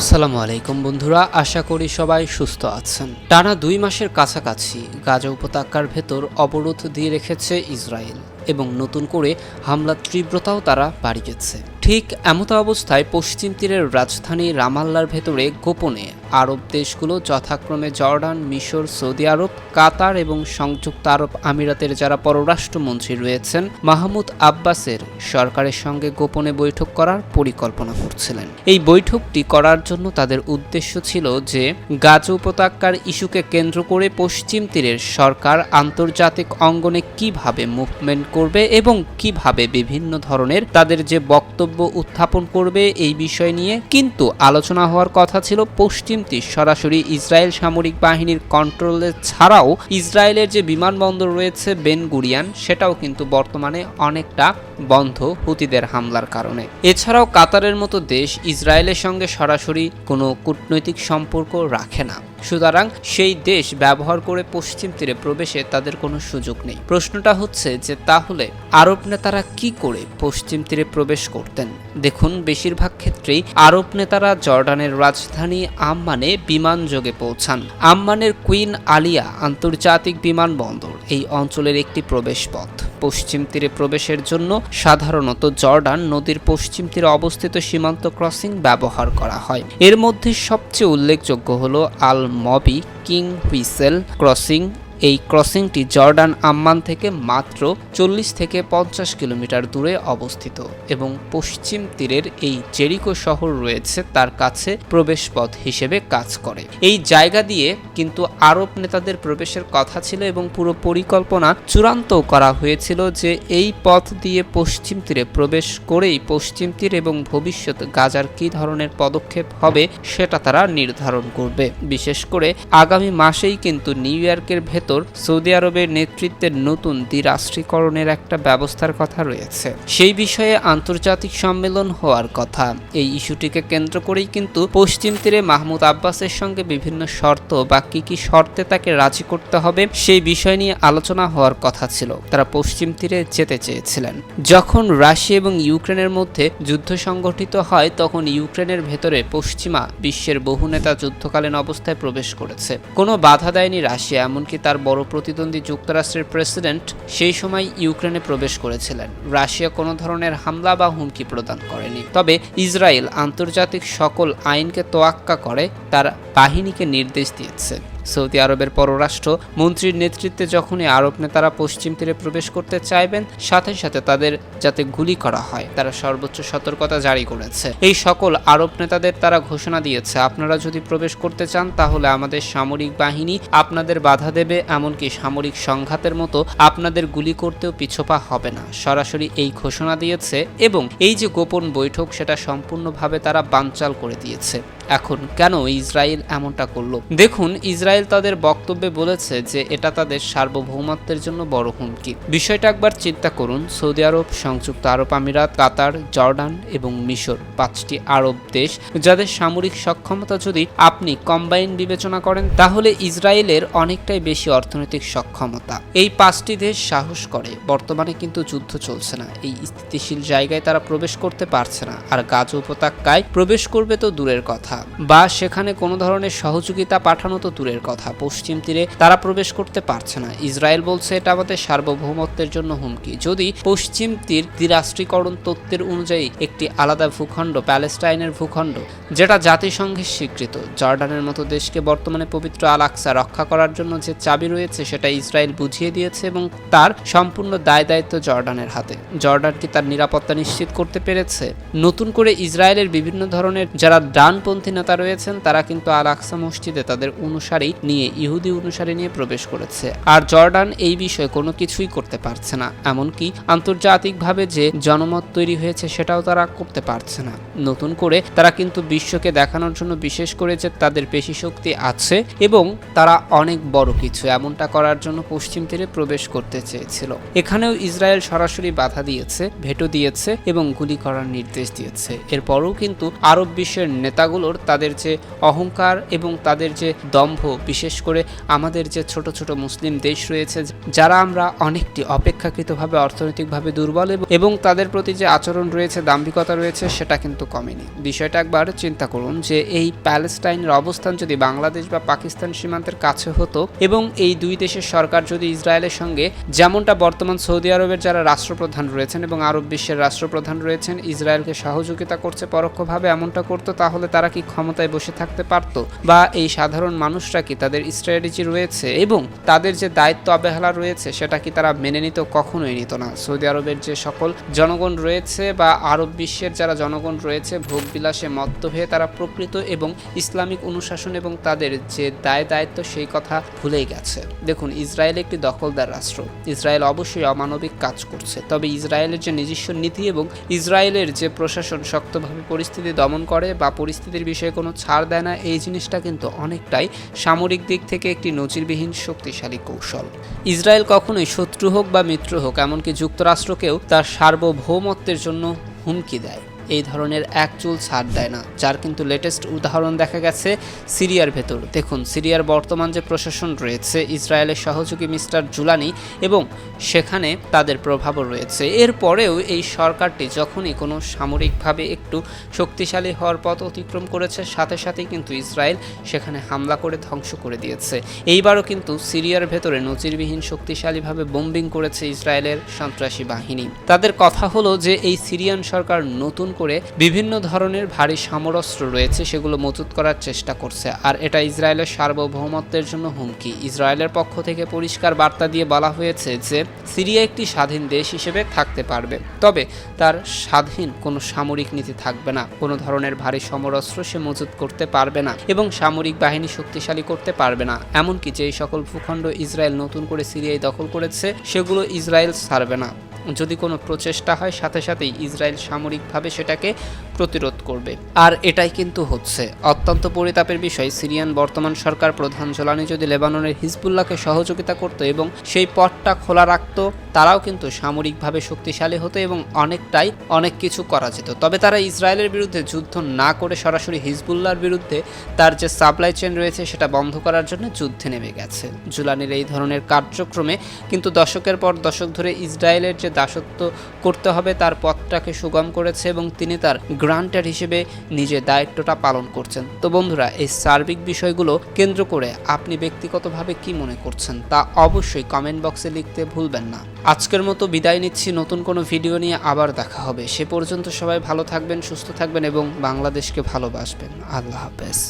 আসসালামু আলাইকুম বন্ধুরা, আশা করি সবাই সুস্থ আছেন। টানা দুই মাসের কাছাকাছি গাজা উপত্যকার ভেতর অবরোধ দিয়ে রেখেছে ইসরায়েল। এবং নতুন করে হামলার তীব্রতাও তারা বাড়িয়েছে ঠিক এমত অবস্থায় পশ্চিম তীরের রাজধানী রামাল্লার ভেতরে গোপনে আরব দেশগুলো যথাক্রমে জর্ডান, মিশর, সৌদি আরব, কাতার এবং সংযুক্ত আরব আমিরাতের যারা পররাষ্ট্রমন্ত্রী রয়েছেন, মাহমুদ আব্বাসের সরকারের সঙ্গে গোপনে বৈঠক করার পরিকল্পনা করছিলেন। এই বৈঠকটি করার জন্য তাদের উদ্দেশ্য ছিল যে গাজা উপত্যকার ইস্যুকে কেন্দ্র করে পশ্চিম তীরের সরকার আন্তর্জাতিক অঙ্গনে কীভাবে মুভমেন্ট করবে এবং কীভাবে বিভিন্ন ধরনের তাদের যে বক্তব্য উত্থাপন করবে এই বিষয় নিয়ে কিন্তু আলোচনা হওয়ার কথা ছিল পশ্চিম সরাসরি ইসরায়েল সামরিক বাহিনীর কন্ট্রোলে ছাড়াও ইসরায়েলের যে বিমানবন্দর রয়েছে বেন গুরিয়ান সেটাও কিন্তু বর্তমানে অনেকটা বন্ধ হুতিদের হামলার কারণে। এছাড়াও কাতারের মতো দেশ ইসরায়েলের সঙ্গে সরাসরি কোনো কূটনৈতিক সম্পর্ক রাখে না। সুতরাং সেই দেশ ব্যবহার করে পশ্চিম তীরে প্রবেশে তাদের কোনো সুযোগ নেই। প্রশ্নটা হচ্ছে যে তাহলে আরব নেতারা কি করে পশ্চিম তীরে প্রবেশ করতেন? দেখুন, বেশিরভাগ ক্ষেত্রেই আরব নেতারা জর্ডানের রাজধানী আম্মানে বিমান যোগে পৌঁছান। আম্মানের কুইন আলিয়া আন্তর্জাতিক বিমানবন্দর এই অঞ্চলের একটি প্রবেশপথ। পশ্চিম তীরে প্রবেশের জন্য সাধারণত জর্ডান নদীর পশ্চিম তীরে অবস্থিত সীমান্ত ক্রসিং ব্যবহার করা হয়। এর মধ্যে সবচেয়ে উল্লেখযোগ্য হল Allenby King Hussein crossing এই ক্রসিংটি জর্ডান আম্মান থেকে মাত্র চল্লিশ থেকে পঞ্চাশ কিলোমিটার দূরে অবস্থিত এবং পশ্চিম তীরের এই জেরিকো শহর রয়েছে তার কাছে প্রবেশপথ হিসেবে কাজ করে। এই জায়গা দিয়ে কিন্তু আরব নেতাদের প্রবেশের কথা ছিল এবং পুরো পরিকল্পনা চূড়ান্ত করা হয়েছিল যে এই পথ দিয়ে পশ্চিম তীরে প্রবেশ করেই পশ্চিম তীর এবং ভবিষ্যৎ গাজার কী ধরনের পদক্ষেপ হবে সেটা তারা নির্ধারণ করবে। বিশেষ করে আগামী মাসেই কিন্তু নিউ ইয়র্কের ভেতর সৌদি আরবের নেতৃত্বের নতুন দ্বিরাষ্ট্রীকরণের একটা ব্যবস্থার কথা রয়েছে। সেই বিষয়ে আন্তর্জাতিক সম্মেলন হওয়ার কথা। এই ইস্যুটিকে কেন্দ্র করেই কিন্তু পশ্চিম তীরে মাহমুদ আব্বাসের সঙ্গে বিভিন্ন শর্ত বা কি কি শর্তে তাকে রাজি করতে হবে, সেই বিষয় নিয়ে আলোচনা হওয়ার কথা ছিল। তারা পশ্চিম তীরে যেতে চেয়েছিলেন। যখন রাশিয়া এবং ইউক্রেনের মধ্যে যুদ্ধ সংগঠিত হয়, তখন ইউক্রেনের ভেতরে পশ্চিমা বিশ্বের বহু নেতা যুদ্ধকালীন অবস্থায় প্রবেশ করেছে। কোনো বাধা দেয়নি রাশিয়া, এমনকি তার বড় প্রতিদ্বন্দ্বী যুক্তরাষ্ট্রের প্রেসিডেন্ট সেই সময় ইউক্রেনে প্রবেশ করেছিলেন। রাশিয়া কোনো ধরনের হামলা বা হুমকি প্রদান করেনি। তবে ইসরায়েল আন্তর্জাতিক সকল আইনকে তোয়াক্কা করে, তার বাহিনীকে নির্দেশ দিয়েছে। সৌদি আরবের পররাষ্ট্র মন্ত্রীর নেতৃত্বে যখনই আরব নেতারা পশ্চিম তীরে প্রবেশ করতে চাইবেন, সাথে সাথে তাদের যাতে গুলি করা হয়, তারা সর্বোচ্চ সতর্কতা জারি করেছে। এই সকল আরব নেতাদের তারা ঘোষণা দিয়েছে, আপনারা যদি প্রবেশ করতে চান, তাহলে আমাদের সামরিক বাহিনী আপনাদের বাধা দেবে, এমনকি সামরিক সংঘাতের মতো আপনাদের গুলি করতেও পিছপা হবে না। সরাসরি এই ঘোষণা দিয়েছে এবং এই যে গোপন বৈঠক, সেটা সম্পূর্ণভাবে তারা বানচাল করে দিয়েছে। এখন কেন ইসরায়েল এমনটা করল? দেখুন, ইসরায়েল তাদের বক্তব্যে বলেছে যে এটা তাদের সার্বভৌমত্বের জন্য বড় হুমকি। বিষয়টা একবার চিন্তা করুন, সৌদি আরব, সংযুক্ত আরব আমিরাত, কাতার, জর্ডান এবং মিশর, পাঁচটি আরব দেশ যাদের সামরিক সক্ষমতা যদি আপনি কম্বাইন বিবেচনা করেন, তাহলে ইসরায়েলের অনেকটাই বেশি অর্থনৈতিক সক্ষমতা। এই পাঁচটি দেশ সাহস করে, বর্তমানে কিন্তু যুদ্ধ চলছে না। এই স্থিতিশীল জায়গায় তারা প্রবেশ করতে পারছে না। আর গাজ উপত্যকায় প্রবেশ করবে তো দূরের কথা। বা সেখানে কোনো ধরনের সহযোগিতা পাঠানো তো দূরের কথা। পশ্চিম তীরে তারা প্রবেশ করতে পারছে না। ইসরায়েল বলছে এটা আমাদের সার্বভৌমত্বের জন্য হুমকি। যদি পশ্চিম তীর দ্বিরাষ্ট্রীকরণ তত্ত্বের অনুযায়ী একটি আলাদা ভূখণ্ড, প্যালেস্টাইনের ভূখণ্ড, যেটা জাতিসংঘের স্বীকৃত, জর্ডানের মতো দেশকে বর্তমানে পবিত্র আল আকসা রক্ষা করার জন্য যে চাবি রয়েছে, সেটা ইসরায়েল বুঝিয়ে দিয়েছে এবং তার সম্পূর্ণ দায় দায়িত্ব জর্ডানের হাতে। জর্ডান কি তার নিরাপত্তা নিশ্চিত করতে পেরেছে? নতুন করে ইসরায়েলের বিভিন্ন ধরনের যারা ডানপন্থী নেতা রয়েছেন, তারা কিন্তু আল আকসা মসজিদে তাদের অনুসারী নিয়ে, ইহুদি অনুসারী নিয়ে প্রবেশ করেছে। আর জর্ডান এই বিষয়ে কোনো কিছুই করতে পারছে না। এমনকি আন্তর্জাতিকভাবে যে জনমত তৈরি হয়েছে, সেটাও তারা করতে পারছে না। নতুন করে তারা কিন্তু বিশ্বকে দেখানোর জন্য বিশেষ করে যে তাদের পেশি শক্তি আছে এবং তারা অনেক বড় কিছু এমনটা করার জন্য পশ্চিম তীরে প্রবেশ করতে চেয়েছিল। এখানেও ইসরায়েল সরাসরি বাধা দিয়েছে, ভেটো দিয়েছে এবং গুলি করার নির্দেশ দিয়েছে। এরপরও কিন্তু আরব বিশ্বের নেতাগুলো ভেতর তাদের যে অহংকার এবং তাদের যে দম্ভ, বিশেষ করে আমাদের যে ছোট ছোট মুসলিম দেশ রয়েছে, যারা আমরা অনেকটি অপেক্ষাকৃতভাবে, অর্থনৈতিকভাবে দুর্বল এবং তাদের প্রতি যে আচরণ রয়েছে, দাম্ভিকতা রয়েছে, সেটা কিন্তু কমেনি। বিষয়টা একবার চিন্তা করুন যে, এই প্যালেস্টাইনের অবস্থান যদি বাংলাদেশ বা পাকিস্তান সীমান্তের কাছে হতো এবং এই দুই দেশের সরকার যদি ইসরায়েলের সঙ্গে, যেমনটা বর্তমান সৌদি আরবের যারা রাষ্ট্রপ্রধান রয়েছেন এবং আরব বিশ্বের রাষ্ট্রপ্রধান রয়েছেন, ইসরায়েলকে সহযোগিতা করছে, পরোক্ষভাবে এমনটা করতো, তাহলে তারা কি ক্ষমতায় বসে থাকতে পারতো বা এই সাধারণ মানুষরা কি তাদের স্ট্র্যাটেজি রয়েছে এবং তাদের যে দায়িত্ব অবহেলা রয়েছে সেটা কি তারা মেনে নিত, কখনোই নিত না। সৌদি আরবের যে সকল জনগণ রয়েছে বা আরব বিশ্বের যারা জনগণ রয়েছে ভোগ বিলাসে মত্ত হয়ে তারা প্রকৃত এবং ইসলামিক অনুশাসন এবং তাদের যে দায় দায়িত্ব সেই কথা ভুলেই গেছে। দেখুন, ইসরায়েল একটি দখলদার রাষ্ট্র। ইসরায়েল অবশ্যই অমানবিক কাজ করছে। তবে ইসরায়েলের যে নিজস্ব নীতি এবং ইসরায়েলের যে প্রশাসন শক্তভাবে পরিস্থিতি দমন করে বা পরিস্থিতির বিষয়ে কোনো ছাড় দেয় না, এই জিনিসটা কিন্তু অনেকটাই সামরিক দিক থেকে একটি নজিরবিহীন শক্তিশালী কৌশল। ইসরায়েল কখনোই শত্রু হোক বা মিত্র হোক, এমনকি যুক্তরাষ্ট্রকেও তার সার্বভৌমত্বের জন্য হুমকি দেয়। এই ধরনের এক চুল ছাড় দেয় না, যার কিন্তু লেটেস্ট উদাহরণ দেখা গেছে সিরিয়ার ভেতর। দেখুন, সিরিয়ার বর্তমান যে প্রশাসন রয়েছে, ইসরায়েলের সহযোগী মিস্টার জুলানি এবং সেখানে তাদের প্রভাবও রয়েছে। এরপরেও এই সরকারটি যখনই কোনো সামরিকভাবে একটু শক্তিশালী হওয়ার পথ অতিক্রম করেছে, সাথে সাথেই কিন্তু ইসরায়েল সেখানে হামলা করে ধ্বংস করে দিয়েছে। এইবারও কিন্তু সিরিয়ার ভেতরে নজিরবিহীন শক্তিশালীভাবে বোম্বিং করেছে ইসরায়েলের সন্ত্রাসী বাহিনী। তাদের কথা হলো যে, এই সিরিয়ান সরকার নতুন করে বিভিন্ন ধরনের ভারী সমরস্ত্র রয়েছে, সেগুলো মজুত করার চেষ্টা করছে। আর এটা ইসরায়েলের সার্বভৌমত্বের জন্য হুমকি। ইসরায়েলের পক্ষ থেকে পরিষ্কার বার্তা দিয়ে বলা হয়েছে যে, সিরিয়া একটি স্বাধীন দেশ হিসেবে থাকতে পারবে। তবে তার স্বাধীন কোনো সামরিক নীতি থাকবে না। কোনো ধরনের ভারী সমরস্ত্র সে মজুত করতে পারবে না এবং সামরিক বাহিনী শক্তিশালী করতে পারবে না। এমনকি যেই সকল ভূখণ্ড ইসরায়েল নতুন করে সিরিয়ায় দখল করেছে, সেগুলো ইসরায়েল ছাড়বে না। যদি কোনো প্রচেষ্টা হয়, সাথে সাথেই ইসরায়েল সামরিকভাবে সেটাকে প্রতিরোধ করবে। আর এটাই কিন্তু হচ্ছে। অত্যন্ত পরিতাপের বিষয়, সিরিয়ান বর্তমান সরকার প্রধান জোলানি যদি লেবাননের হিজবুল্লাহকে সহযোগিতা করত এবং সেই পথটা খোলা রাখত, তারাও কিন্তু সামরিকভাবে শক্তিশালী হতো এবং অনেকটাই অনেক কিছু করা যেত। তবে তারা ইসরায়েলের বিরুদ্ধে যুদ্ধ না করে সরাসরি হিজবুল্লাহর বিরুদ্ধে তার যে সাপ্লাই চেন রয়েছে, সেটা বন্ধ করার জন্য যুদ্ধে নেমে গেছে। জুলানির এই ধরনের কার্যক্রমে কিন্তু দশকের পর দশক ধরে ইসরায়েলের যে দাসত্ব করতে হবে, তার পথটাকে সুগম করেছে এবং তিনি তার গ্রান্টার হিসেবে নিজের দায়িত্বটা পালন করছেন। তো বন্ধুরা, এই সার্বিক বিষয়গুলো কেন্দ্র করে আপনি ব্যক্তিগতভাবে কি মনে করছেন তা অবশ্যই কমেন্ট বক্সে লিখতে ভুলবেন না। আজকের মতো বিদায় নিচ্ছি, নতুন কোনো ভিডিও নিয়ে আবার দেখা হবে। সে পর্যন্ত সবাই ভালো থাকবেন, সুস্থ থাকবেন এবং বাংলাদেশকে ভালোবাসবেন। আল্লাহ হাফেজ।